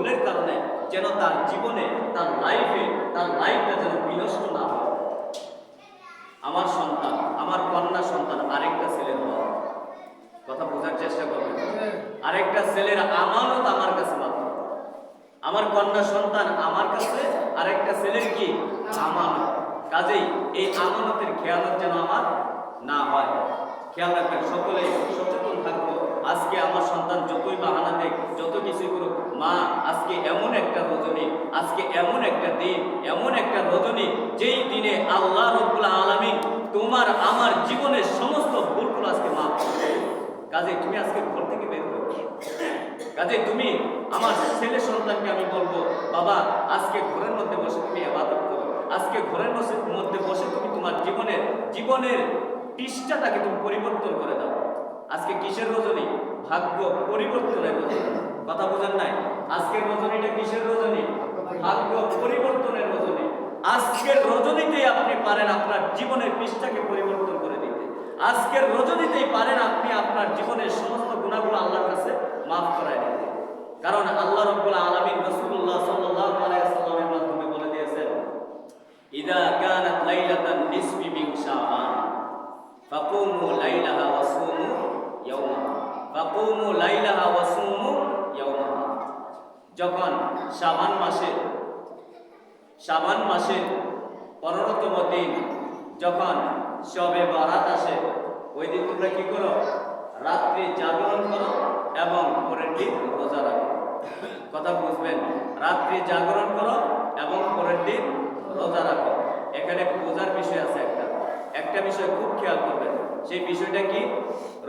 ভুলের কারণে যেন তার জীবনে, তার লাইফে তার লাইফটা যেন বিনষ্ট না হয়। আমার সন্তান, আমার কন্যা সন্তান আরেকটা ছেলের হওয়া কথা বোঝার চেষ্টা করবেন। আরেকটা ছেলের আমানত আমার কাছে মাত্র। আমার কন্যা সন্তান আমার কাছে, আরেকটা ছেলের কি? আমানত। কাজেই এই আমানতের খেয়ালত যেন আমার না হয়। খেয়াল রাখবেন, সকলে সচেতন থাকব। আজকে আমার সন্তান যতই বাহানা দেখ যত কিছু করুক, মা, আজকে এমন একটা রজনী, আজকে এমন একটা দিন, এমন একটা রজনী, যেই দিনে আল্লাহ রব্বুল আলামিন তোমার, আমার জীবনের সমস্ত ভুলগুলো আজকে মাফ কাজে তুমি আজকে ঘর থেকে বের করো কাজে তুমি আমার ছেলে সন্তানকে আমি বলব, বাবা, আজকে ঘরের মধ্যে বসে তুমি আবাদত করো। আজকে ঘরের মধ্যে বসে তুমি তোমার জীবনের জীবনের পৃষ্ঠাটাকে তুমি পরিবর্তন করে দাও। আজকে কিসের রজনী? ভাগ্য পরিবর্তনের রজনী। কথা বোঝেন নাই? আজকের রজনীটা কিসের রজনী? ভাগ্য পরিবর্তনের রজনী। আজকের রজনীতেই আপনি পারেন আপনার জীবনের পৃষ্ঠাকে পরিবর্তন করে দিতে। আজকের রজনীতেই পারেন আপনি আপনার জীবনের সমস্ত গুণাগুলো আল্লাহর কাছে মাফ করায় দিতে। কারণ আল্লাহ রব্বুল আলামিন রাসূলুল্লাহ সাল্লাল্লাহু আলাইহি ওয়াসাল্লামের মাধ্যমে বলে দিয়েছেন, ইদা কানাত লাইলাতান নিসফি মিন শাবান ফাকুমু লাইলাহা ওয়া ফাকুমু লাইলাহা ওয়া সুমু ইয়াওমাহা যখন শাবান মাসে, শাবান মাসের পনেরোতম দিন যখন সবে বারাত আসে, ওই দিন তোমরা কি করো? রাত্রি জাগরণ করো এবং পরের দিন রোজা রাখো। কথা বুঝবেন? রাত্রি জাগরণ করো এবং পরের দিন রোজা রাখো। এখানে বোঝার বিষয় আছে একটা। একটা বিষয় খুব খেয়াল করবেন। সেই বিষয়টা কি?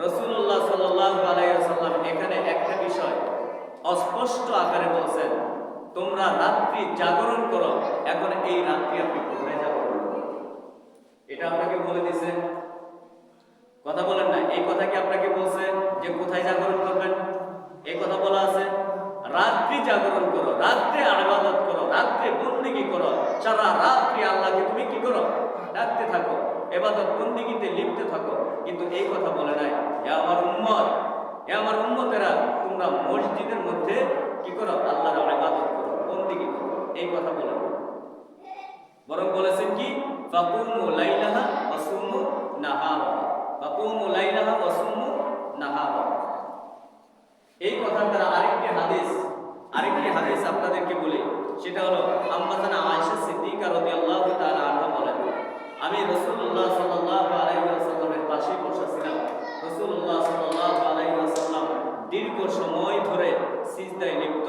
রসুল্লাহ সাল্লাহ আলাইসাল্লাম এখানে একটা বিষয় অস্পষ্ট আকারে বলছেন, তোমরা রাত্রি জাগরণ করো, এখন এই রাত্রি আপনি কোথায় জাগরণ এটা আপনাকে বলে দিছে। কথা বলেন না, এই কথা কি আপনাকে বলছে যে কোথায় জাগরণ করবেন? এই কথা বলা আছে, রাত্রি জাগরণ করো, রাত্রে আবাদত করো, রাত্রে বন্দিগি করো, সারা রাত্রি আল্লাহকে তুমি কি করো? ডাকতে থাকো। এবাদত বন্দিগিতে লিপ্ত থাকো, কিন্তু এই কথা বলে নাই। এ আমার উম্মত এ আমার উম্মতেরা, তোমরা মসজিদের মধ্যে কি করো? আল্লাহর আবাদত করো, বন্দিগি করো। এই কথা বলে বরং বলেছেন কি, ফাকুমু লাইলাহা ওয়াসুমু নাহারা ফাকুমু লাইলাহা ওয়াসুমু নাহারা এই কথার দ্বারা আরেকটি হাদিস আরেকটি হাদিস আপনাদেরকে বলি সেটা হলো আম্মাজানা আয়েশা সিদ্দিকা রাদিয়াল্লাহু তাআলা আনহা বলেন আমি রাসূলুল্লাহ সাল্লাল্লাহু আলাইহি ওয়াসাল্লামের পাশে বসা ছিলাম রাসূলুল্লাহ সাল্লাল্লাহু আলাইহি ওয়াসাল্লাম দীর্ঘ সময় ধরে সিজদায় লিপ্ত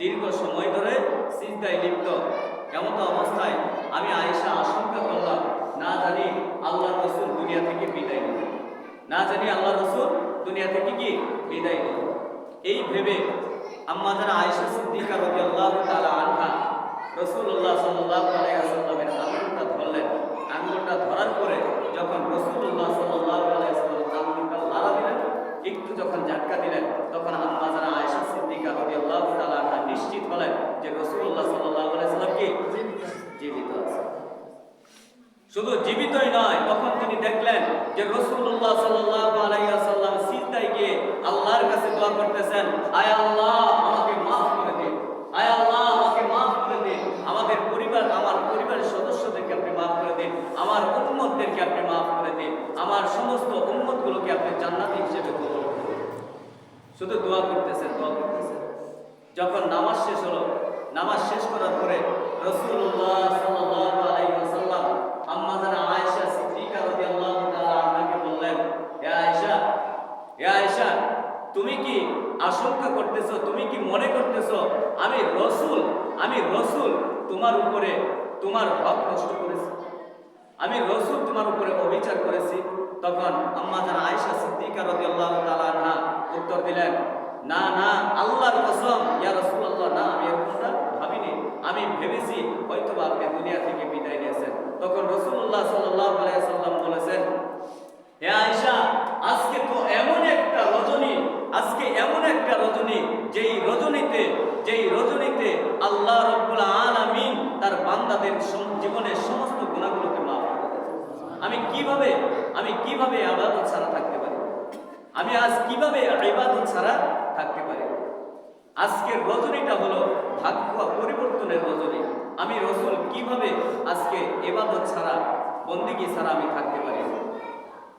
দীর্ঘ সময় ধরে সিজদায় লিপ্ত এমন অবস্থায় আমি আয়েশা আশঙ্কা করলাম না জানি আল্লাহ রসুল দুনিয়া থেকে বিদায় নেবে না জানি আল্লাহ রসুল দুনিয়া থেকে কি বিদায় নেবে এই ভেবে আম্মা যারা আয়েশা সিদ্দিকা আল্লাহ তালা আনহা রসুল্লাহ সাল্লাল্লাহু আলাইহি ওয়াসাল্লামের আঙুলটা ধরলেন। আঙুলটা ধরার পরে যখন রসুল্লাহ সাল্লাহ আলাইহি ওয়াসাল্লাম আঙুলটা লালা দিলেন, একটু যখন ঝাটকা দিলেন, তখন আম্মা যারা আয়েশা সিদ্দিকা রাদিয়াল্লাহু তাআলা আনহা নিশ্চিত হলেন যে রাসূলুল্লাহ সাল্লাল্লাহু আলাইহি ওয়াসাল্লাম কি জীবিত আছে শুধু জীবিতই নয়, তখন তিনি দেখলেন যে রসুল্লাহ ওয়াসাল্লাম সিজদায় গিয়ে আল্লাহর কাছে দোয়া করতেছেন, আয় আল্লাহ, আমাকে মাফ করে দিন আয় আল্লাহ, আমাকে মাফ করে দিন আমাদের পরিবার, আমার পরিবারের সদস্যদেরকে আপনি মাফ করে দিন আমার উম্মতদেরকে আপনি মাফ করে দিন আমার সমস্ত উম্মতগুলোকে আপনি জান্নাতি হিসেবে কবুল করুন শুধু দোয়া করতেছেন দোয়া করতেছেন। যখন নামাজ শেষ হলো, নামাজ শেষ করার পরে রসুল্লাহ সাল্লাল্লাহু আলাইহি ওয়াসাল্লাম আম্মা জানা আয়েশা সিদ্দিকা রাদিয়াল্লাহু তাআলা আনহাকে বললেন হে আয়েশা তুমি কি আশঙ্কা করতেছো? তুমি কি মনে করতেছো? আমি রসুল আমি রসুল তোমার উপরে তোমার হক নষ্ট করেছি। আমি রসুল তোমার উপরে অবিচার করেছি। তখন আম্মা জানা আয়েশা সিদ্দিকা রাদিয়াল্লাহু তাআলা আনহা উত্তর দিলেন, না না, আল্লাহর কসম, ইয়া রাসূলুল্লাহ, না, আমি এরকমটা ভাবিনি। আমি ভেবেছি হয়তো আপনি দুনিয়া থেকে বিদায় নিয়েছেন। তখন রসুল্লাহ সাল্লাম বলেছেন, হে আয়েশা, আজকে তো এমন একটা রজনী, আজকে এমন একটা রজনী, যেই রজনীতে যেই রজনীতে আল্লাহ রব্বুল আলামিন তার বান্দাদের জীবনের সমস্ত গুণাগুলোকে মাফ করে। আমি কীভাবে আমি কীভাবে আবাদত ছাড়া থাকতে পারি আমি আজ কীভাবে ইবাদত ছাড়া থাকতে পারি আজকের রজনীটা হলো ভাগ্য পরিবর্তনের রজনী। আমি রসুল, কীভাবে আজকে এবাদত ছাড়া, বন্দিগি ছাড়া আমি থাকতে পারি?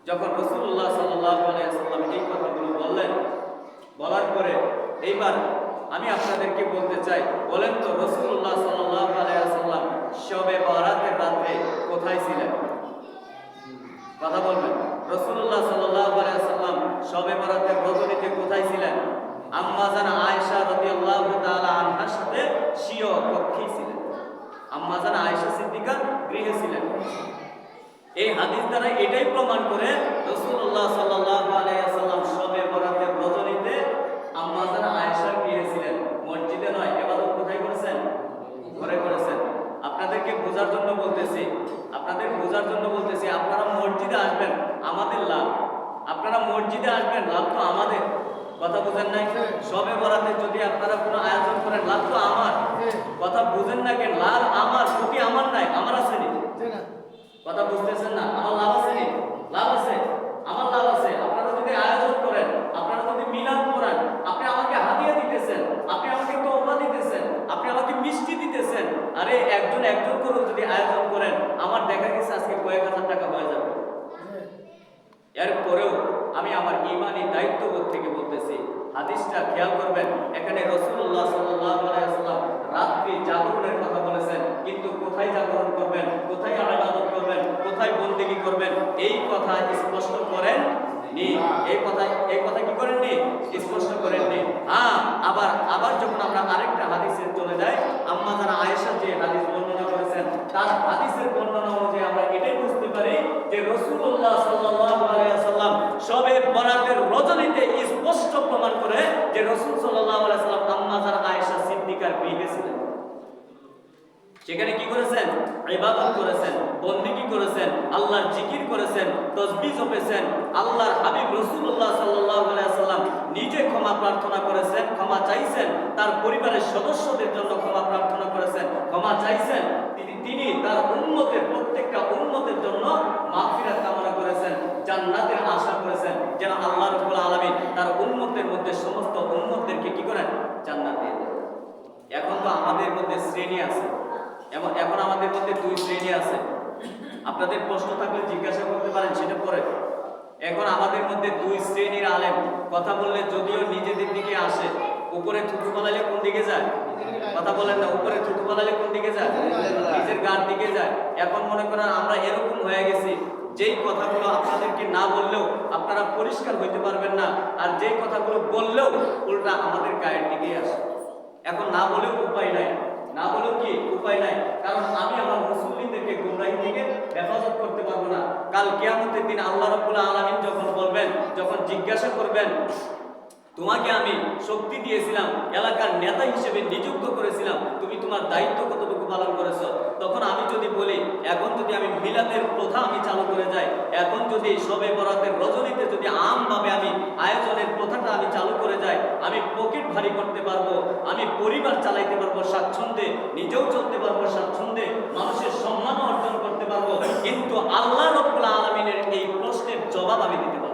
যখন রসুল্লাহ সাল্লাম এই কথাগুলো বললেন, বলার পরে এইবার আমি আপনাদেরকে বলতে চাই, বলেন তো রসুল্লাহ সাল্লাম শবে বরাতের রাত্রে কোথায় ছিলেন? কথা বলবেন। রসুল্লাহ সাল্লাম সবে বরাতের রজনীতে কোথায় ছিলেন? আম্মাজান আয়েশা রাদিয়াল্লাহু তাআলা আনহার সাথে স্বীয় কক্ষেই ছিলেন। আম্মাজান আয়েশা সিদ্দিকা গৃহে ছিলেন। এই হাদিস দ্বারা এটাই প্রমাণ করে রসুল্লাহ সাল্লাল্লাহু আলাইহি সাল্লাম শবে বরাতের রজনীতে আম্মাজান আয়েশার গৃহে ছিলেন। মসজিদে নয়, এবাদত কোথায় করেছেন? ঘরে করেছেন। আপনাদেরকে বোঝার জন্য বলতেছি, আপনাদের বোঝার জন্য বলতেছি, আপনারা মসজিদে আসবেন, আমাদের লাভ। আপনারা মসজিদে আসবেন, লাভ তো আমাদের। কথা বুঝেন নাই? সবে বরাতে যদি আপনারা কোনো আয়োজন করেন লাভ তো আমার। কথা বুঝেন না কেন? লাভ আমার ছুটি আমার নাই আমার আছেনি কথা বুঝতেছেন না? আমার লাভ আছে নি লাভ আছে আমার লাভ আছে আপনারা যদি আয়োজন করেন আপনারা যদি মিলাদ করেন আপনি আমাকে হাদিয়া দিতেছেন আপনি আমাকে তোবা দিতেছেন আপনি আমাকে মিষ্টি দিতেছেন আরে একজন একজন করে যদি আয়োজন করেন আমার দেখা গেছে আজকে কয়েক হাজার টাকা হয়ে যাবে এরপরেও আমি আমার ইমানি দায়িত্ববোধ থেকে বলতেছি হাদিসটা খেয়াল করবেন এখানে রসুল্লাহ সাল্লাম রাত্রি জাগরণের কথা বলেছেন কিন্তু কোথায় জাগরণ করবেন কোথায় আবাদত করবেন কোথায় বন্দিগি করবেন এই কথা স্পষ্ট করেন নি এই কথা এই কথা কি করেননি স্পষ্ট করেননি হ্যাঁ আবার আবার যখন আমরা আরেকটা হাদিসে চলে যাই আম্মা যারা আয়েশা যে হাদিস বর্ণনা করেছেন তার হাদিসের বর্ণনা অনুযায়ী আমরা এটাই বুঝতে পারি যে রসুল্লাহ সাল্লাম সবে বরাতের রজনীতে স্পষ্ট প্রমাণ করে যে রসুল সাল্লাল্লাহু আলাইহি সাল্লাম আম্মা আয়েশা সিদ্দিকার বিয়ে ছিলেন সেখানে কি করেছেন? ইবাদত করেছেন, বন্দিগি করেছেন, আল্লাহর জিকির করেছেন তসবিহ জপেছেন, আল্লাহর হাবিব রাসূলুল্লাহ সাল্লাল্লাহু আলাইহি সাল্লাম নিজে ক্ষমা প্রার্থনা করেছেন, ক্ষমা চাইছেন, তার পরিবারের সদস্যদের জন্য ক্ষমা প্রার্থনা করেছেন, ক্ষমা চাইছেন। তিনি তার উম্মতের, প্রত্যেকটা উম্মতের জন্য মাগফিরাত কামনা করেছেন জান্নাতের আশা করেছেন যেন আল্লাহ রাব্বুল আলামিন তার উম্মতের মধ্যে সমস্ত উম্মতদেরকে কি করেন? জান্নাত দিয়ে দেন। এখন তো আমাদের মধ্যে শ্রেণি আছে। এবং এখন আমাদের মধ্যে দুই শ্রেণি আছে। আপনাদের প্রশ্ন থাকলে জিজ্ঞাসা করতে পারেন সেটা পরে। এখন আমাদের মধ্যে দুই শ্রেণির আলেম কথা বললে যদিও নিজেদের দিকে আসে উপরে থুতু বানালে কোন দিকে যায়? কথা বলেন না উপরে থুতু বানালে কোন দিকে যায়? নিজের গার দিকে যায়। এখন মনে করেন আমরা এরকম হয়ে গেছি যেই কথাগুলো আপনাদেরকে না বললেও আপনারা পরিষ্কার হইতে পারবেন না, আর যেই কথাগুলো বললেও উল্টা আমাদের গায়ের দিকে আসে। এখন না বলেও উপায় নাই। না বলেও কি উপায় নাই? কারণ আমি আমার মুসলিমদেরকে গুমরাহি থেকে হেফাজত করতে পারব না। কাল কেয়ামতের দিন আল্লাহ রবুল্লা আলমিন যখন বলবেন, যখন জিজ্ঞাসা করবেন তোমাকে আমি শক্তি দিয়েছিলাম, এলাকার নেতা হিসেবে নিযুক্ত করেছিলাম, তুমি তোমার দায়িত্ব কতটুকু পালন করেছ তখন আমি যদি বলি, এখন যদি আমি মিলাদের প্রথা আমি চালু করে যাই, এখন যদি সবে বরাতের রজনীতে যদি আমভাবে আমি আয়োজনের প্রথাটা আমি চালু করে যাই, আমি পকেট ভারী করতে পারব, আমি পরিবার চালাইতে পারব স্বাচ্ছন্দ্যে, নিজেও চলতে পারব স্বাচ্ছন্দ্যে, মানুষের সম্মানও অর্জন করতে পারব কিন্তু আল্লাহ রব্বুল আলমিনের এই প্রশ্নের জবাব আমি দিতে পারব।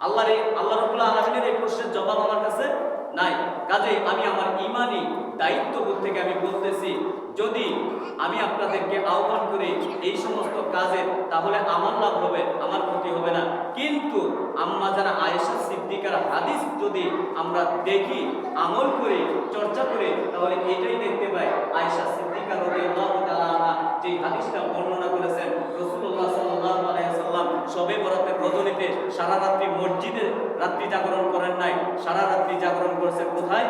আল্লাহর এই আল্লাহ রবুল্লাহ আলমিনের এই প্রশ্নের জবাব আমার কাছে নাই। কাজে আমি আমার ইমানি দায়িত্ববোধ থেকে আমি বলতেছি যদি আমি আপনাদেরকে আহ্বান করি এই সমস্ত কাজে তাহলে আমার লাভ হবে, আমার ক্ষতি হবে না কিন্তু আম্মা যারা আয়েশা সিদ্দিকার হাদিস যদি আমরা দেখি, আমল করে, চর্চা করে, তাহলে এটাই দেখতে পাই আয়েশা সিদ্দিকা রাদিয়াল্লাহু যে হাদিসটা বর্ণনা করেছেন সাল্লাম সবে বরাতের রজনীতে সারা রাত্রি মসজিদে রাত্রি জাগরণ করেন নাই, সারা রাত্রি জাগরণ করেছেন কোথায়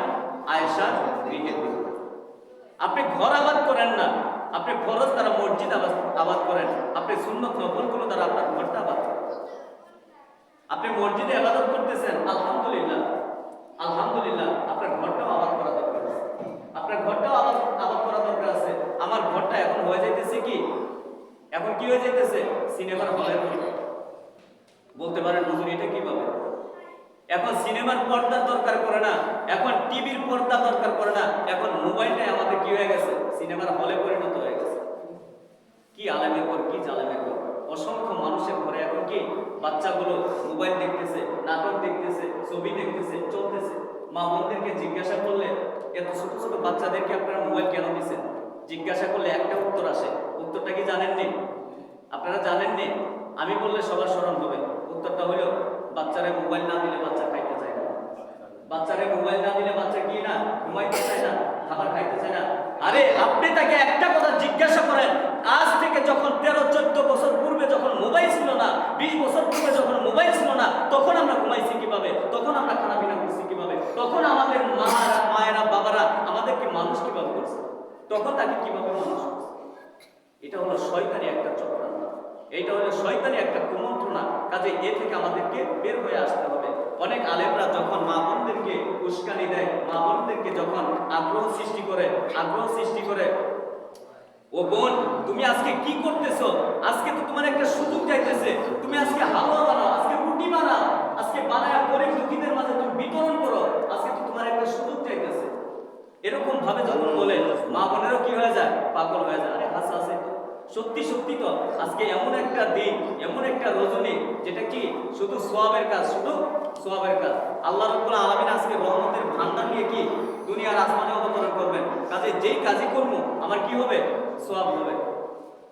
আয়েশা গৃহের। আপনি ঘর আবাদ করেন না। আপনি ফরজ দ্বারা মসজিদ আবাদ আবাদ করেন। আপনি সুন্নত নফলগুলো দ্বারা আপনার ঘরটা আবাদ করেন। আপনি মসজিদে আবাদত করতেছেন, আলহামদুলিল্লাহ। আলহামদুলিল্লাহ, আপনার ঘরটাও আবাদ করা দরকার আছে। আপনার ঘরটাও আবাদ আবাদ করা দরকার আছে। আমার ঘরটা এখন হয়ে যাইতেছে কি? এখন কি হয়ে যাইতেছে? সিনেমার হলের বলতে পারেন, হুজুর, এটা কীভাবে? এখন সিনেমার পর্দা দরকার পড়ে না, এখন টিভির পর্দা দরকার পড়ে না, এখন মোবাইলটাই আমাদের কি হয়ে গেছে? সিনেমার হলে পরিণত হয়ে গেছে। কি আলেমের পর কি জালেমের পর অসংখ্য মানুষের ঘরে এখন কি বাচ্চাগুলো মোবাইল দেখতেছে, নাটক দেখতেছে, ছবি দেখতেছে, চলতেছে। মা বোনদেরকে জিজ্ঞাসা করলে, এত ছোট ছোট বাচ্চাদেরকে আপনারা মোবাইল কেন দিচ্ছেন? জিজ্ঞাসা করলে একটা উত্তর আসে। উত্তরটা কি জানেননি? আপনারা জানেননি? আমি বললে সবার স্মরণ হবে। উত্তরটা হলো বাচ্চারা মোবাইল না দিলে বাচ্চা খাইতে চায় না। বাচ্চারে মোবাইল না দিলে বাচ্চা কি না ঘুমাইতে চায় না, খাবার খাইতে চায় না। আরে, আপনি তাকে একটা কথা জিজ্ঞাসা করেন, আজ থেকে যখন তেরো, চোদ্দ বছর পূর্বে যখন মোবাইল ছিল না, বিশ বছর পূর্বে যখন মোবাইল ছিল না, তখন আমরা ঘুমাইছি কীভাবে? তখন আমরা খানা পিনা করছি কীভাবে? তখন আমাদের মারা, মায়েরা, বাবারা আমাদেরকে মানুষ কীভাবে করছে? তখন তাকে কীভাবে মানুষ করছে? এটা হলো শয়তানি একটা চক্রান্ত। এইটা হলো শয়তানি একটা কুমন্ত্রণা। কাজে এ থেকে আমাদেরকে বের হয়ে আসতে হবে। অনেক আলেমরা যখন মা বোনদেরকে উস্কানি দেয়, মা বোনদেরকে যখন আগ্রহ সৃষ্টি করে, আগ্রহ সৃষ্টি করে, ও বোন, তুমি আজকে কি করতেছো? আজকে তো তোমার একটা সুযোগ চাইতেছে তুমি আজকে হালুয়া বানাও, আজকে রুটি বানাও, আজকে বানায় গরিব দুঃখীদের মাঝে তুমি বিতরণ করো, আজকে তো তোমার একটা সুযোগ চাইতেছে এরকম ভাবে যখন বলে, মা বোনেরও কি হয়ে যায়? পাগল হয়ে যায়। আরে হাসা তো সত্যি সত্যি তো আজকে এমন একটা দিন, এমন একটা রজনী, যেটা কি শুধু সোয়াবের কাজ, শুধু সোয়াবের কাজ। আল্লাহ রব্বুল আলামিন আজকে রহমতের ভান্ডার নিয়ে কি দুনিয়ার আসমানে অবতরণ করবেন? কাজে যেই কাজই করব, আমার কি হবে? সোয়াব হবে।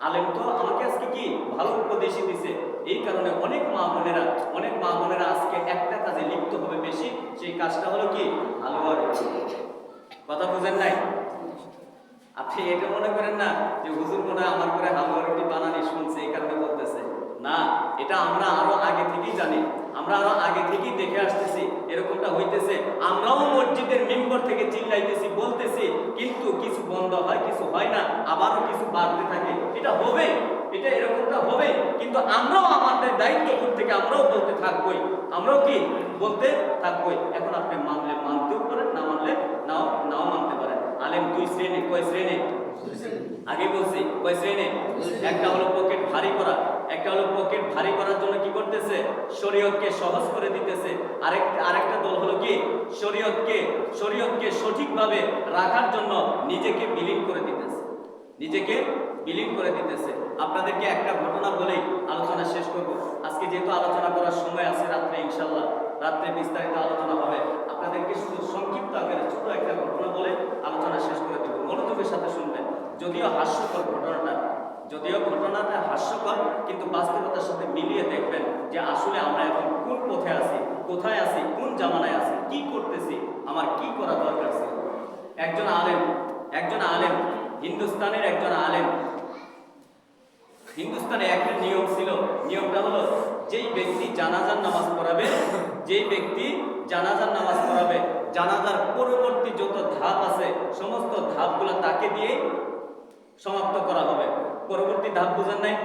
আলেম তো আমাকে আজকে কি ভালো উপদেশই দিছে। এই কারণে অনেক মা বোনেরা, অনেক মা বোনেরা আজকে একটা কাজে লিপ্ত হবে বেশি, সেই কাজটা হলো কি? হালুয়া রুটি। কথা বুঝেন নাই? আপনি এটা মনে করেন না যে হুজুর মনে আমার করে হালুয়া রুটি বানানি শুনছে, এই কারণে বলতেছে। না, এটা আমরা আরও আগে থেকেই জানি। আমরা আরও আগে থেকেই দেখে আসতেছি, এরকমটা হইতেছে। আমরাও মসজিদের মেম্বর থেকে চিল্লাইতেছি, বলতেছি, কিন্তু কিছু বন্ধ হয়, কিছু হয় না, আবারও কিছু বাড়তে থাকে। এটা হবে, এটা এরকমটা হবে, কিন্তু আমরাও আমাদের দায়িত্ব থেকে আমরাও বলতে থাকবোই। আমরাও কি? বলতে থাকবোই। এখন আপনি মানলে মানতেও পারেন, না মানলে নাও নাও মানতে পারেন। আলেম দুই শ্রেণি, কয় শ্রেণি? আগে বলছি, কয় শ্রেণি? একটা হলো পকেট ভারী করা। একটা হলো পকেট ভারী করার জন্য কি করতেছে? শরীয়তকে সহজ করে দিতেছে। আরেক, আরেকটা দল হলো কি? শরীয়তকে শরীয়তকে সঠিকভাবে রাখার জন্য নিজেকে বিলীন করে দিতেছে। নিজেকে বিলীন করে দিতেছে। আপনাদেরকে একটা ঘটনা বলেই আলোচনা শেষ করব। আজকে যেহেতু আলোচনা করার সময় আছে রাত্রে ইনশাল্লাহ রাত্রে বিস্তারিত আলোচনা হবে। আপনাদেরকে শুধু সংক্ষিপ্ত আকারে ছোট একটা ঘটনা বলে আলোচনা শেষ করে দেব। মনোযোগের সাথে শুনবেন। যদিও হাস্যকর ঘটনাটা, যদিও ঘটনাটা হাস্যকর, কিন্তু বাস্তবতার সাথে মিলিয়ে দেখবেন যে আসলে আমরা এখন কোন পথে আছি, কোথায় আছি, কোন জামানায় আছি, কি করতেছি, আমার কি করা দরকার ছিল? একজন আলেম একজন আলেম, হিন্দুস্তানের একজন আলেম হিন্দুস্তানে একটা নিয়ম ছিল, নিয়মটা হলো যেই ব্যক্তি জানাজার নামাজ পড়াবে, যেই ব্যক্তি জানাজার নামাজ পড়াবে, জানাজার পরবর্তী যত ধাপ আছে, সমস্ত ধাপগুলো তাকে দিয়ে সমাপ্ত করা হবে। পরবর্তী ধাপ বুঝেন নাই?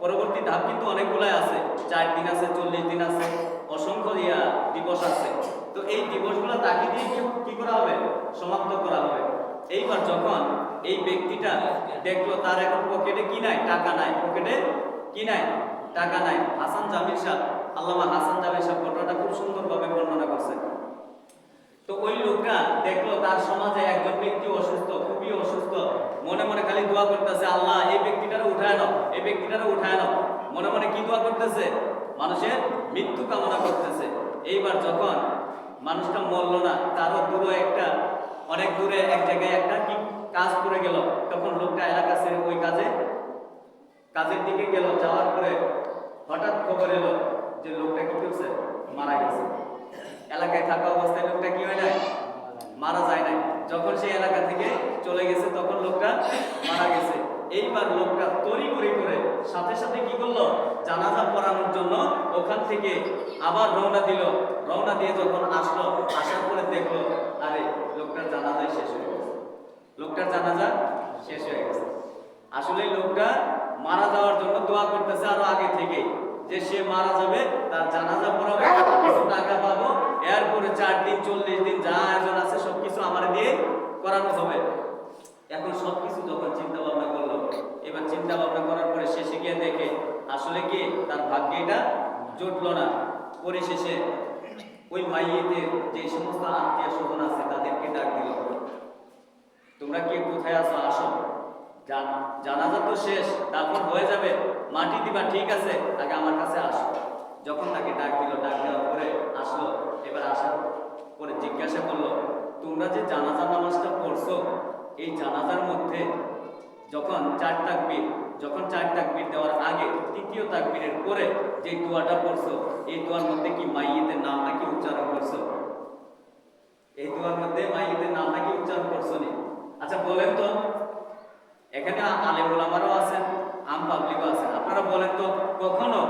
পরবর্তী ধাপ কিন্তু অনেকগুলাই আছে। চার দিন আছে, চল্লিশ দিন আছে, অসংখ্য ইয়া দিবস আছে। তো এই দিবসগুলো তাকে দিয়ে কি- কি করা হবে? সমাপ্ত করা হবে। এইবার যখন এই ব্যক্তিটা দেখল, তার এখন পকেটে কি নাই? টাকা নাই। পকেটে কি নাই? টাকা নাই। হাসান জামিল সাহ, আল্লামা হাসান জামিল সাহ ঘটনাটা খুব সুন্দরভাবে বর্ণনা করছে। তো ওই লোকটা দেখল, তার সমাজে একজন ব্যক্তি অসুস্থ, খুবই অসুস্থ, মনে মনে খালি দোয়া করতেছে, আল্লাহ, এই ব্যক্তিটারে উঠায় নাও, এই ব্যক্তিটারে উঠায় নাও। মনে মনে কি দোয়া করতেছে? মানুষের মৃত্যু কামনা করতেছে। এইবার যখন মানুষটা মরলো না, তারও দূরে একটা, অনেক দূরে এক জায়গায় একটা কি কাজ করে গেল। তখন লোকটা এলাকা ছেড়ে ওই কাজে, কাজের দিকে গেল, যাওয়ার পরে হঠাৎ খবর এলো যে লোকটা কি করছে মারা গেছে। এলাকায় থাকা অবস্থায় লোকটা কি হয় নাই? মারা যায় নাই। যখন সেই এলাকা থেকে চলে গেছে, তখন লোকটা মারা গেছে। এইবার লোকটা তড়ি ঘড়ি করে সাথে সাথে কি করল? জানাজা পড়ানোর জন্য ওখান থেকে আবার রওনা দিল। রওনা দিয়ে যখন আসলো, আসার পরে দেখল, আরে, লোকটার জানাজাই শেষ হয়ে লোকটার জানাজা শেষ হয়ে গেছে। আসলে লোকটা মারা যাওয়ার জন্য দোয়া করতেছে আরও আগে থেকে যে সে মারা যাবে, তার জানাজা পড়াবো, কিছু টাকা পাবো, এরপরে চার দিন, চল্লিশ দিন যা আয়োজন আছে সবকিছু আমার দিয়ে করানো হবে। এখন সবকিছু যখন চিন্তা ভাবনা করল। এবার চিন্তা ভাবনা করার পরে শেষে গিয়ে দেখে, আসলে কি তার ভাগ্যে এটা জুটলো না। পরিশেষে ওই মাইয়েদের যে সমস্ত আত্মীয় স্বজন আছে তাদেরকে ডাক দিল। তোমরা কে কোথায় আসো। জান- জানাজা তো শেষ, তারপর হয়ে যাবে। মাটি দিবা, ঠিক আছে, আগে আমার কাছে আসো। যখন তাকে ডাক দিল, ডাক দেওয়ার পরে আসলো। এবার আসার পরে জিজ্ঞাসা করল, তোমরা যে জানাজা নামাজটা পড়ছো, এই জানাজার মধ্যে যখন চার তাকবির, যখন চার তাকবীর দেওয়ার আগে তৃতীয় তাকবীরের পরে যে দোয়াটা পড়ছো, এই দোয়ার মধ্যে কি মাইয়েতের নামটা কি উচ্চারণ করছ? এই দোয়ার মধ্যে মাইয়েতের নামটা কি উচ্চারণ করছ নি? আচ্ছা বলেন তো এখানে আলেম ওলামারও আছেন আম পাবলিকও আছেন। আপনারা বলেন তো কখনো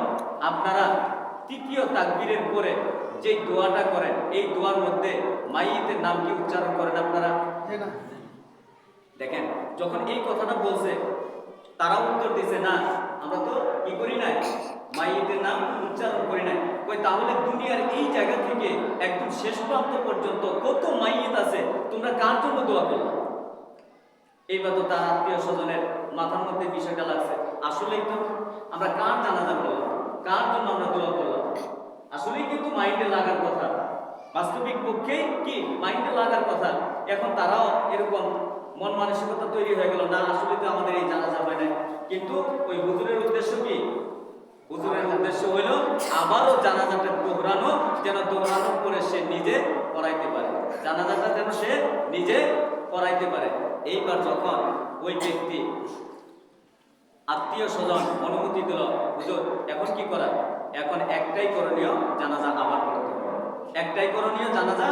আপনারা তৃতীয় তাকবীরের পরে যে দোয়াটা করেন এই দোয়ার মধ্যে মাইয়েতের নাম কি উচ্চারণ করেন আপনারা? দেখেন যখন এই কথাটা বলছে তারা উত্তর দিছে না আমরা তো কি করি নাই? মাইয়েতের নাম উচ্চারণ করি নাই। কই তাহলে দুনিয়ার এই জায়গা থেকে একদম শেষ প্রান্ত পর্যন্ত কত মাইয়েত আছে? তোমরা কার জন্য দোয়া করলা? এইবার তো তার আত্মীয় স্বজনের মাথার মধ্যে বিষয়টা লাগছে। আসলেই তো আমরা কার জানাজা করলাম? কার জন্য আমরা দোয়া করলাম? আসলেই কিন্তু মাইন্ডে লাগার কথা। বাস্তবিক পক্ষে কি? মাইন্ডে লাগার কথা। এখন তারাও এরকম মন মানসিকতা তৈরি হয়ে গেল, না আসলে তো আমাদের এই জানাজা হয় না কিন্তু ওই হুজুরের উদ্দেশ্য কি? হুজুরের উদ্দেশ্য হইল আবারও জানাজাটা দোহরানো, যেন দোহরানোর পরে সে নিজে পড়াইতে পারে। জানাজাটা যেন সে নিজে পড়াইতে পারে। এইবার যখন ওই ব্যক্তি আত্মীয় স্বজন অনুমতি দিল, হুজুর, এখন কি করা? এখন একটাই করণীয়, জানাজা আবার পড়তে হবে। একটাই করণীয়, জানাজা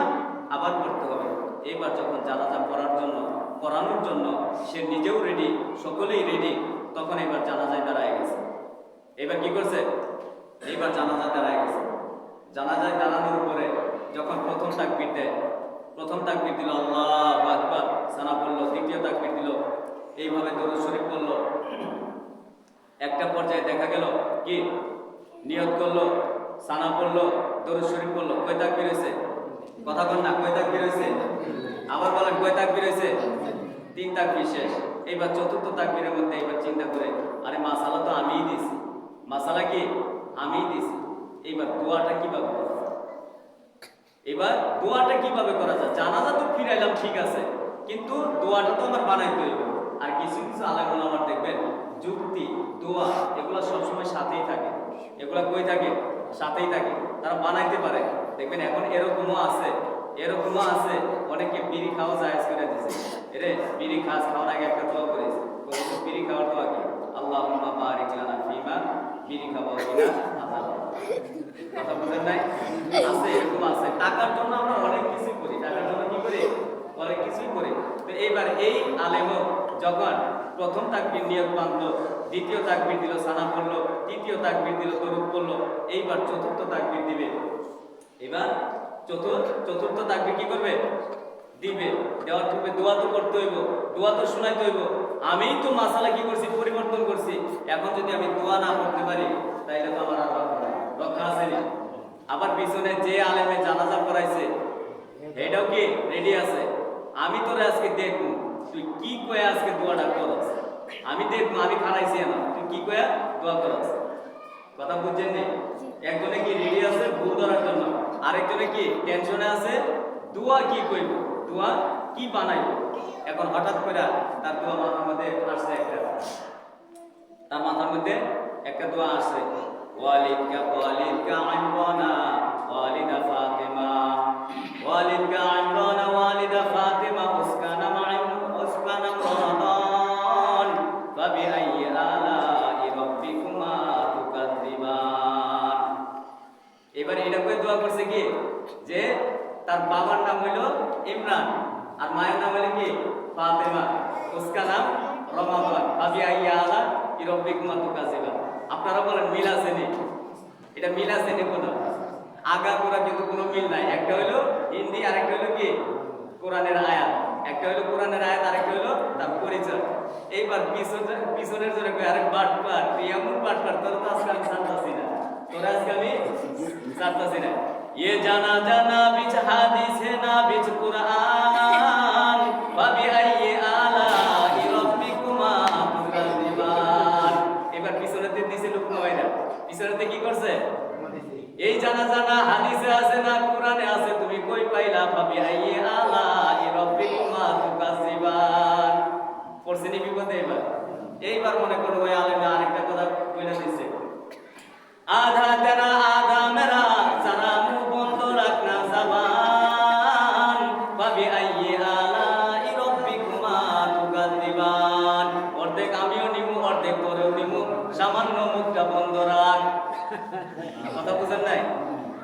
আবার পড়তে হবে। এইবার যখন জানাজা পড়ার জন্য, পড়ানোর জন্য সে নিজেও রেডি সকলেই রেডি তখন এবার জানাজায় দাঁড়ায় গেছে। এবার কি করছে? এইবার জানাজা দাঁড়ায় গেছে। জানাজায় দাঁড়ানোর পরে যখন প্রথম তাকবির দেয় প্রথম তাকবির দিল আল্লাহ আকবার, সানা পড়ল, দ্বিতীয় তাকবির দিল, এইভাবে দরুদ শরীফ পড়ল। একটা পর্যায়ে দেখা গেল কি? নিয়ত করল, সানা পড়ল, দরুদ শরীফ পড়ল। কয় তাকবির হয়েছে? কথা বল না, কয় তাকবির হয়েছে? আবার বলেন, কয় তাকবির হয়েছে? তিন তাকবির শেষ। এইবার চতুর্থ তাকবিরের মধ্যে এবার চিন্তা করে, আরে মাসালা তো আমিই দিছি মাসালা কি? আমিই দিছি এইবার দোয়াটা কীভাবে? এবার দোয়াটা কীভাবে করা যায়? জানাজা তো ফিরাইলাম, ঠিক আছে। কিন্তু দোয়াটা তো আমার বানাইতে হইব। আর কিছু কিছু আলাগুলো আমার দেখবেন, যুক্তি, দোয়া, এগুলো সবসময় সাথেই থাকে। এগুলো কই থাকে? সাথেই থাকে। তারা বানাইতে পারে। দেখবেন এখন এরকমও আছে এরকমও আছে। অনেকে বিড়ি খাওয়া জায়েজ করে দিছে। এরে, বিড়ি খাস, খাওয়ার আগে একটা দোয়া করেছে বিড়ি খাওয়ার দোয়া কি? আল্লাহুম্মা বারিক লানা ফিমা খাওয়া কিনা কথা বুঝেন নাই? আছে, এরকম আছে। টাকার জন্য আমরা অনেক কিছু করি। টাকার জন্য কি অনেক কিছুই করি। তো এইবার এই আলেমও যখন প্রথম তাকবির নিয়োগ বাঁধলো দ্বিতীয় তাকবির দিল সানা পড়ল তৃতীয় তাকবির দিল তরুপ পড়ল এইবার চতুর্থ তাকবির দিবে। এবার চতুর্থ চতুর্থ তাকবির কি করবে? দিবে। দেওয়ার পূর্বে দোয়া তো করতে হইব। দোয়া তো শোনাইতে হইব। আমিই তো মাসালা কি করছি পরিবর্তন করছি। এখন যদি আমি দোয়া না করতে পারি তাইলে তো আমার আর রক্ষা রক্ষা আছে না? আবার পিছনে যে আলেমে জানাজা পড়াইছে এটাও কি রেডি আছে? আমি তোরে আজকে দেখব তুই কি কয়ে আজকে দোয়াটা করস? আমি দেখব আমি খারাইছি না তুই কি কয়ে দোয়া করস? কথা বুঝছেন নি? একজনে কি রেডি আছে ভুল ধরার জন্য? আরেকজনে কি টেনশনে আছে? দোয়া কি কইব? দোয়া কি বানাইব? এখন হঠাৎ করে তার দোয়া মাথার মধ্যে আসছে একটা। তার মাথার মধ্যে একটা দোয়া আসছে। ওয়ালিদকা ওয়ালিদকা ইমরানা ওয়ালিদা ফাতিমা। ওয়ালিদকা ইমরানা ওয়ালিদা ফাতিমা, উসকানা মা'আ উসকানা রমাদান। ফাবিআইয়ি আলা'i রাব্বিকুমা তুকাদ্দিবান। এবার এটা করে দোয়া করছে কি? যে তার বাবার নাম হইল ইমরান। আর মায়ের নাম হইল কি ফাতেমা উসকা নাম রমাদান আবি আইয়া আলা ইরব্বিকুমা তুকাজিবা আপনারা বলেন মিল আছে নি এটা মিল আছে নি কোনো আগা কোরআন কিন্তু কোনো মিল নাই একটা হইলো হিন্দি আর একটা হইলো কি কোরআনের আয়াত একটা হইলো কোরআনের আয়াত আর একটা হইলো তার পরিচয় এইবার পিছনে পিছনের জন্য কই আরে বাট পাট তুই এমন বাট পাট তোর তো আজকে আমি জানতাছি না তোর আজকে আমি জানতাছি না ये जाना जाना बिच हादिस है ना बिच कुरान জানা জানা, হাদিসে আছে না, কোরআনে আছে, তুমি কই পাইলা? ভাবি আইয়ে আলা রব্বিকুমা তুকাজিবান পড়ছিনি বিপদে এবার? এইবার মনে করো ওই আলেমে আরেকটা কথা কইলা দিছে। আধা তেরা আধা মেরা সারা মু বন্ধ রাখনা সাবান ভাবি আইয়ে আলা রব্বিকুমা তুকাজিবান অর্ধেক আমিও নিমু, অর্ধেক তোরেও নিমু, সামান্য মুখটা বন্ধ রাখ। কথা বুঝেন নাই?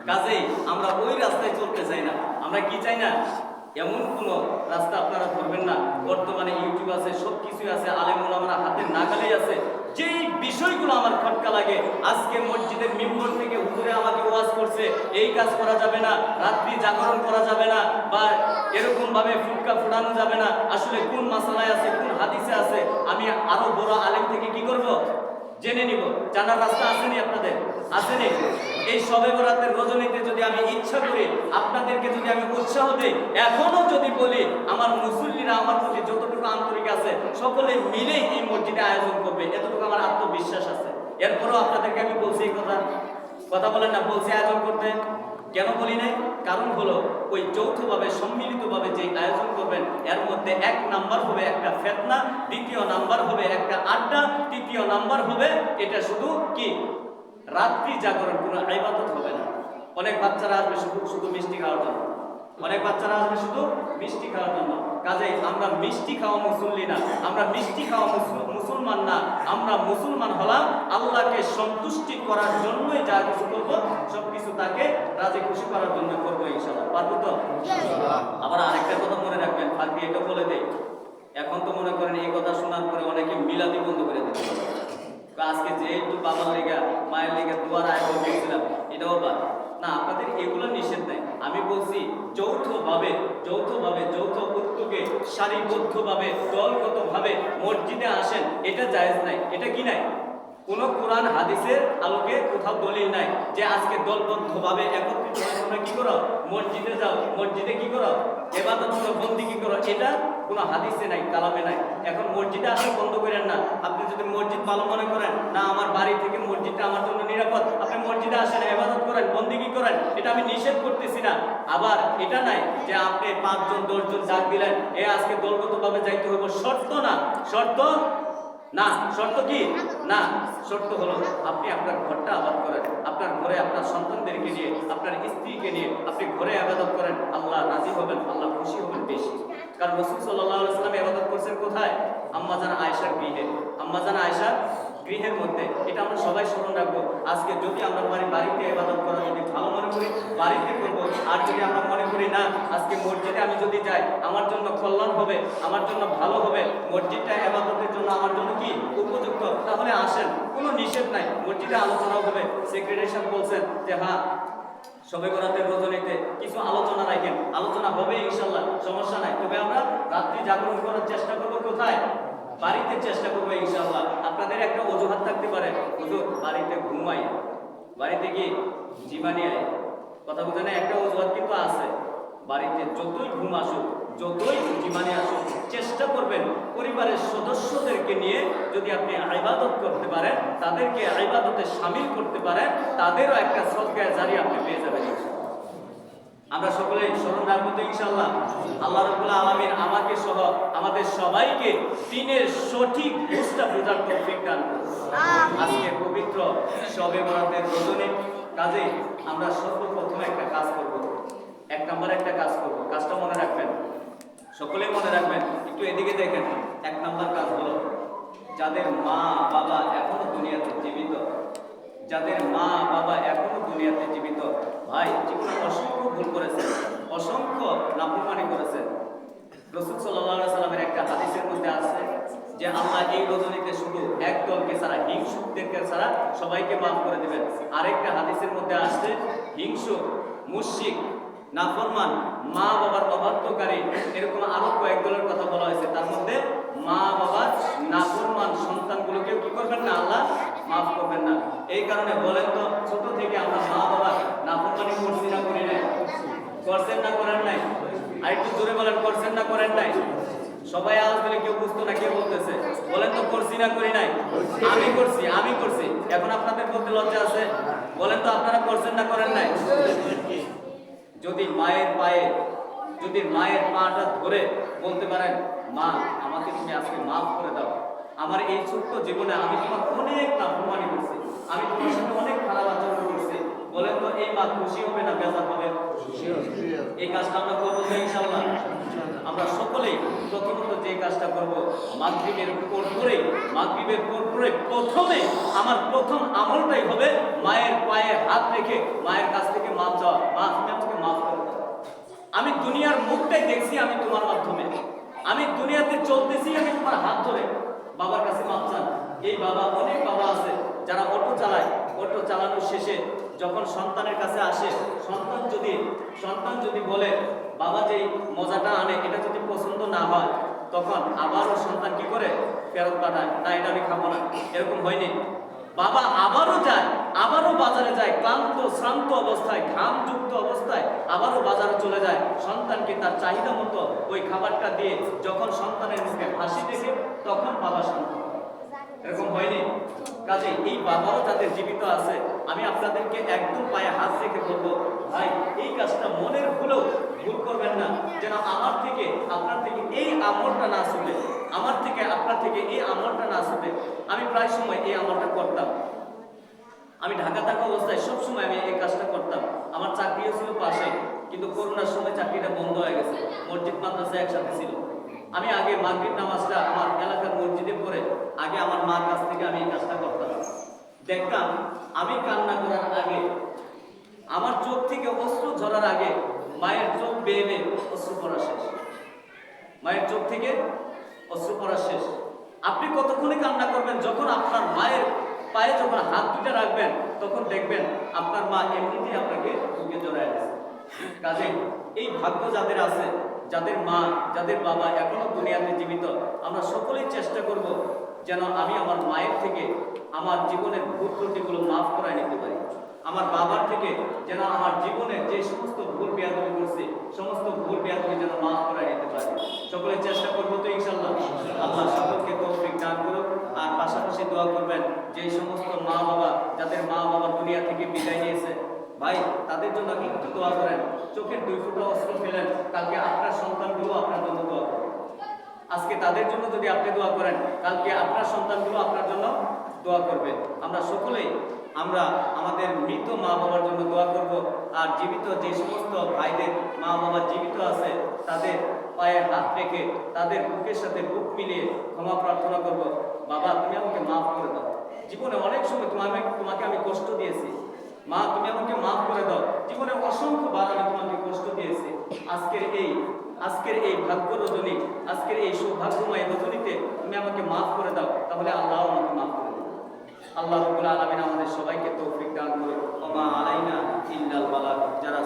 কাজেই আমরা ওই রাস্তায় চলতে চাই না। আমরা কি চাই না? এমন কোন রাস্তা আপনারা ধরবেন না। বর্তমানে ইউটিউব আছে সব কিছুই আছে আলেম ওলামারা হাতের নাগালেই আছে। যেই বিষয়গুলো আমার খটকা লাগে, আজকে মসজিদের মিম্বর থেকে হুজুরে আমাকে ওয়াজ করছে, এই কাজ করা যাবে না, রাত্রি জাগরণ করা যাবে না, বা এরকম ভাবে ফুটকা ফোটানো যাবে না। আসলে কোন মাসালায় আছে, কোন হাদিসে আছে? আমি আরও বড় আলেম থেকে কি করব? জেনে নিব, জানার রাস্তা আসেনি আপনাদের? আসেনি? এই সবে বরাতের রজনীতে যদি আমি ইচ্ছা করি, আপনাদেরকে যদি আমি উৎসাহ দিই, এখনও যদি বলি, আমার মুসল্লিরা আমার প্রতি যতটুকু আন্তরিক আছে, সকলে মিলেই এই মসজিদে আয়োজন করবে। এতটুকু আমার আত্মবিশ্বাস আছে। এরপরও আপনাদেরকে আমি বলছি এই কথা। কথা বলেন না, বলছি আয়োজন করতে। কেন বলি নাই? কারণ হলো, ওই যৌথভাবে, সম্মিলিতভাবে যে আয়োজন করবেন, এর মধ্যে এক নাম্বার হবে একটা ফেতনা, দ্বিতীয় নাম্বার হবে একটা আড্ডা, তৃতীয় নাম্বার হবে এটা শুধু কি? রাত্রি জাগরণ, কোনো আইবাদত হবে না। অনেক বাচ্চারা আসবে শুধু শুধু মিষ্টি খাওয়ার জন্য। অনেক বাচ্চারা আসবে শুধু মিষ্টি খাওয়ার জন্য। কাজে আমরা মিষ্টি খাওয়া মুসল্লি না আমরা মিষ্টি খাওয়া মুসলমান না আমরা মুসলমান হলাম আল্লাহকে সন্তুষ্টি করার জন্যই যা কিছু করব সব কিছু তাকে রাজি খুশি করার জন্য করব ইনশাল্লাহ পারব তো? আবার আরেকটা কথা মনে রাখবেন ফাঁকি এটা বলে দেই। এখন তো মনে করেন এই কথা শোনার পরে অনেকে মিলাদি বন্ধ করে দিতে আজকে যেহেতু বাবার লেগা মায়ের লেগা দুয়ার আয়োজন করছিলাম এটাও বাদ। না আপনাদের এগুলো নিষেধ নাই। আমি বলছি, যৌথভাবে যৌথভাবে, যৌথ পুত্রকে সারিবদ্ধভাবে, দলগতভাবে মসজিদে আসেন, এটা জায়েজ নাই। এটা কি নাই? কোন কোরআন হাদিসের আলোকে কোথাও দলিল নাই যে আজকে দলবদ্ধভাবে একত্রিত তোমরা কি করো? মসজিদে যাও। মসজিদে কি করো? এবার তোমরা বন্দি কি করো? এটা কোনো হাদিসে নাই, কালামে নাই। এখন মসজিদে আসা বন্ধ করেন না। আপনি যদি মসজিদ ভালো মনে করেন, না, আমার বাড়ি থেকে মসজিদটা আমার জন্য নিরাপদ। আপনি মসজিদে আসেন এবাদত করেন, বন্দি কি করেন, এটা আমি নিষেধ করতেছি না। আবার এটা নাই যে আপনি পাঁচজন, দশজন ডাক দিলেন, এ, আজকে দলগতভাবে যাইতে হইব। শর্ত না। শর্ত? না। শর্ত কি? না। শর্ত হলো আপনি আপনার ঘরটা আবাদ করেন। আপনার ঘরে আপনার সন্তানদেরকে নিয়ে, আপনার স্ত্রীকে নিয়ে আপনি ঘরে আবাদত করেন। আল্লাহ রাজি হবেন, আল্লাহ খুশি হবেন বেশি। কারণ রসুল সাল্লাম আবাদত করছেন কোথায়? আম্মাজান আয়েশার গৃহে। আম্মাজান আয়েশার গৃহের মধ্যে। এটা আমরা সবাই স্মরণ রাখব। আজকে যদি আমরা পারি বাড়িতে ইবাদত করা যদি ভালো মনে করি, বাড়িতে করব। আর যদি আমরা মনে করি না, আজকে মসজিদে আমি যদি যাই, আমার জন্য কল্যাণ হবে, আমার জন্য ভালো হবে, মসজিদটা ইবাদতের জন্য আমার জন্য কি? উপযুক্ত। তাহলে আসেন। কোনো নিষেধ নাই। মসজিদে আলোচনাও হবে। সেক্রেটারি সাহেব বলছেন যে হ্যাঁ সবে বরাতের রজনীতে কিছু আলোচনা রাখেন। আলোচনা হবে ইনশাল্লাহ সমস্যা নাই। তবে আমরা রাত্রি জাগরণ করার চেষ্টা করব কোথায়? বাড়িতে চেষ্টা করব ইনশাল্লাহ আপনাদের একটা অজুহাত থাকতে পারে। হুজুর, বাড়িতে ঘুমাই। বাড়িতে গিয়ে জীবানি আয়। কথা বলতে না একটা অজুহাত কিন্তু আছে। বাড়িতে যতই ঘুম আসুক যতই জীবানি আসুক চেষ্টা করবেন পরিবারের সদস্যদেরকে নিয়ে যদি আপনি আইবাদত করতে পারেন তাদেরকে আইবাদতে সামিল করতে পারেন তাদেরও একটা সৎকার জারি আপনি পেয়ে যাবেন আমরা সকলেই স্মরণ রাখব তো ইনশাল্লাহ আল্লাহ রবুল আলমিন আমাকে সহ আমাদের সবাইকে দিনের সঠিক বুঝটা বোঝার তৌফিক দান আজকে পবিত্র সবে বরাতের রজনী কাজে আমরা সর্বপ্রথম একটা কাজ করব। এক নম্বর একটা কাজ করব। কাজটা মনে রাখবেন। সকলেই মনে রাখবেন, একটু এদিকে দেখেন, এক নম্বর কাজ হলো যাদের মা, বাবা এখনও দুনিয়াতে জীবিত, যাদের মা, বাবা এখনও দুনিয়াতে জীবিত, ভাই, জীবনে অসংখ্য ভুল করেছেন, অসংখ্য নাফরমানি করেছেন। রসুল সাল্লাহ সাল্লামের একটা হাদিসের মধ্যে আছে যে আল্লাহ এই রজনীতে শুধু এক দলকে ছাড়া, হিংসুকদেরকে ছাড়া সবাইকে মাফ করে দিবেন। আরেকটা হাদিসের মধ্যে আসছে, হিংসুক মুশিক নাফরমান, মা বাবার অবাধ্যকারী, এরকম আরও কয়েক দলের কথা বলা হয়েছে। তার মধ্যে মা বাবার নাফরমান সন্তানগুলোকেও কি করবেন না আল্লাহ? মাফ করবেন না। এই কারণে বলেন তো, ছোট থেকে আমরা মা বাবা নাফরমানি করছি না, করি নাই? করছেন না, করেন নাই? আর একটু জোরে বলেন, করছেন না, করেন নাই? সবাই আওয়াজ দিলে কেউ বুঝতো না, কেউ বলতেছে। বলেন তো, করছি না, করি নাই? আমি করছি আমি করছি। এখন আপনাদের বলতে লজ্জা আছে? বলেন তো, আপনারা করছেন না, করেন নাই? যদি মায়ের পায়ে, যদি মায়ের পাটা ধরে বলতে পারেন, মা, আমাকে তুমি আজকে মাফ করে দাও। আমার এই ছোট্ট জীবনে আমি তোমার অনেক নাফরমানি করছি। আমি তোমার সাথে অনেক খারাপ আচরণ করছি। বলেন তো এই মা খুশি হবে না বেজার হবে? এই কাজটা আমরা করব তো ইনশাল্লাহ আমরা সকলেই প্রথমত যে কাজটা করব মাগরিবের পর পরে মাগরিবের পর পরে প্রথমে আমার প্রথম আমলটাই হবে মায়ের পায়ে হাত রেখে মায়ের কাছ থেকে মাপ চাওয়া। মা তুমি আমাকে মাফ করে দাও। আমি দুনিয়ার মুখটাই দেখছি আমি তোমার মাধ্যমে। আমি দুনিয়াতে চলতেছি আমি তোমার হাত ধরে। বাবার কাছে মাপ চান। এই বাবা অনেক বাবা আছে যারা অটো চালায়। অটো চালানোর শেষে যখন সন্তানের কাছে আসে, সন্তান যদি সন্তান যদি বলে, বাবা যে মজাটা আনে, এটা যদি পছন্দ না হয়, তখন আবারও সন্তান কি করে? ফেরত পাঠায়, না, এটা আমি খাব না। এরকম হয়নি। বাবা আবারও যায়, আবারও বাজারে যায়, ক্লান্ত, শ্রান্ত অবস্থায়, ঘামযুক্ত অবস্থায় আবারও বাজারে চলে যায়। সন্তানকে তার চাহিদা মতো ওই খাবারটা দিয়ে যখন সন্তানের মুখে হাসি দেখে, তখন বাবা হয়। এরকম হয়নি? কাজে এই বাবাও যাদের জীবিত আছে, আমি আপনাদেরকে একদম পায়ে হাত রেখে বলব, ভাই, এই কাজটা মনের ভুলেও ভুল করবেন না। যেন আমার থেকে, আপনার থেকে এই আমলটা না শুনে আমার থেকে, আপনার থেকে এই আমলটা না শুনে আমি প্রায় সময় এই আমলটা করতাম। আমি ঢাকা থাকা অবস্থায় সবসময় আমি এই কাজটা করতাম। আমার চাকরিও ছিল পাশে কিন্তু করোনার সময় চাকরিটা বন্ধ হয়ে গেছে। মসজিদ, মাদ্রাসা একসাথে ছিল। আমি আগে মাগরিব নামাজটা আমার এলাকার মসজিদে পড়ে আগে আমার মার কাছ থেকে আমি এই কাজটা করতাম। দেখতাম আমি কান্না করার আগে, আমার চোখ থেকে অস্ত্র ঝরার আগে মায়ের চোখ বেয়ে বেয়ে অশ্রু পড়া শেষ। মায়ের চোখ থেকে অস্ত্র পড়া শেষ। আপনি কতক্ষণে কান্না করবেন? যখন আপনার মায়ের পায়ে যখন হাত দুটো রাখবেন, তখন দেখবেন আপনার মা এমনিতেই আপনাকে বুকে জড়ায় আছে কাজে এই ভাগ্য যাদের আছে যাদের মা, যাদের বাবা এখনও দুনিয়াতে জীবিত, আমরা সকলেই চেষ্টা করব যেন আমি আমার মায়ের থেকে আমার জীবনের ভুল ত্রুটিগুলো মাফ করায় নিতে পারি। আমার বাবার থেকে যেন আমার জীবনের যে সমস্ত ভুল বিয়াদবি করছে, সমস্ত ভুল বিয়াদবি যেন মাফ করায় নিতে পারি। সকলে চেষ্টা করব তো ইনশাল্লাহ আল্লাহ সকলকে তৌফিক দান করুক, আর পাশাপাশি দোয়া করবেন, যে সমস্ত মা বাবা যাদের মা বাবা দুনিয়া থেকে বিদায় নিয়েছে ভাই, তাদের জন্য একটু দোয়া করেন। চোখের দুই ফুটো অস্ত্র ফেলেন। কালকে আপনার সন্তানগুলো আপনার জন্য দোয়া করবে। আজকে তাদের জন্য যদি আপনি দোয়া করেন, কালকে আপনার সন্তানগুলো আপনার জন্য দোয়া করবে। আমরা সকলেই, আমরা আমাদের মৃত মা বাবার জন্য দোয়া করব। আর জীবিত যে সমস্ত ভাইদের মা বাবা জীবিত আছে, তাদের পায়ে হাত রেখে, তাদের বুকের সাথে বুক মিলিয়ে ক্ষমা প্রার্থনা করব। বাবা, তুমি আমাকে মাফ করে দাও। জীবনে অনেক সময় তোমাকে তোমাকে আমি কষ্ট দিয়েছি। মা, তুমি আমাকে মাফ করে দাও। জীবনে অসংখ্য বার আমি তোমাকে কষ্ট দিয়েছি। আজকের এই আজকের এই ভাগ্য রজনী, আজকের এই সৌভাগ্যময় রজনীতে তুমি আমাকে মাফ করে দাও। তাহলে আল্লাহ আমাকে মাফ করে দাও আল্লাহ রবুল আলমিন আমাদের সবাইকে তৌফিক দান করে ওমা আলাইনা ইল্লাল বালা, যারা